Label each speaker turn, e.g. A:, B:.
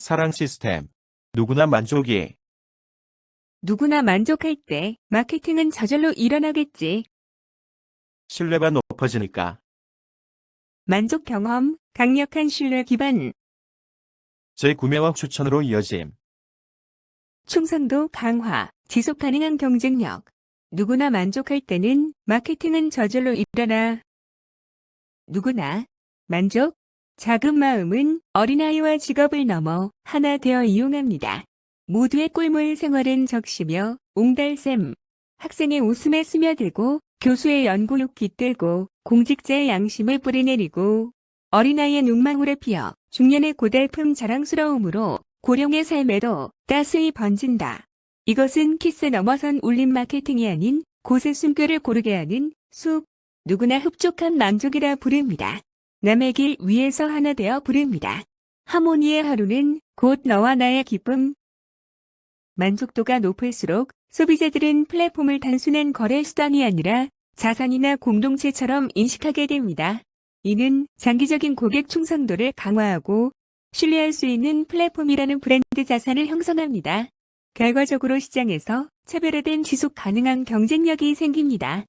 A: 사랑 시스템. 누구나 만족이.
B: 누구나 만족할 때 마케팅은 저절로 일어나겠지.
A: 신뢰가 높아지니까.
B: 만족 경험, 강력한 신뢰 기반,
A: 재구매와 추천으로 이어짐.
B: 충성도 강화, 지속 가능한 경쟁력. 누구나 만족할 때는 마케팅은 저절로 일어나. 누구나 만족, 작은 마음은 어린아이와 직업을 넘어 하나 되어 이용합니다. 모두의 꿀물 생활은 적시며 옹달샘. 학생의 웃음에 스며들고 교수의 연구욕 깃들고 공직자의 양심을 뿌리내리고 어린아이의 눈망울에 피어 중년의 고달픔 자랑스러움으로 고령의 삶에도 따스히 번진다. 이것은 키스 넘어선 울림 마케팅이 아닌 곳의 숨결을 고르게 하는 숲, 누구나 흡족한 만족이라 부릅니다. 남의 길 위에서 하나 되어 부릅니다. 하모니의 하루는 곧 너와 나의 기쁨. 만족도가 높을수록 소비자들은 플랫폼을 단순한 거래 수단이 아니라 자산이나 공동체처럼 인식하게 됩니다. 이는 장기적인 고객 충성도를 강화하고 신뢰할 수 있는 플랫폼이라는 브랜드 자산을 형성합니다. 결과적으로 시장에서 차별화된 지속 가능한 경쟁력이 생깁니다.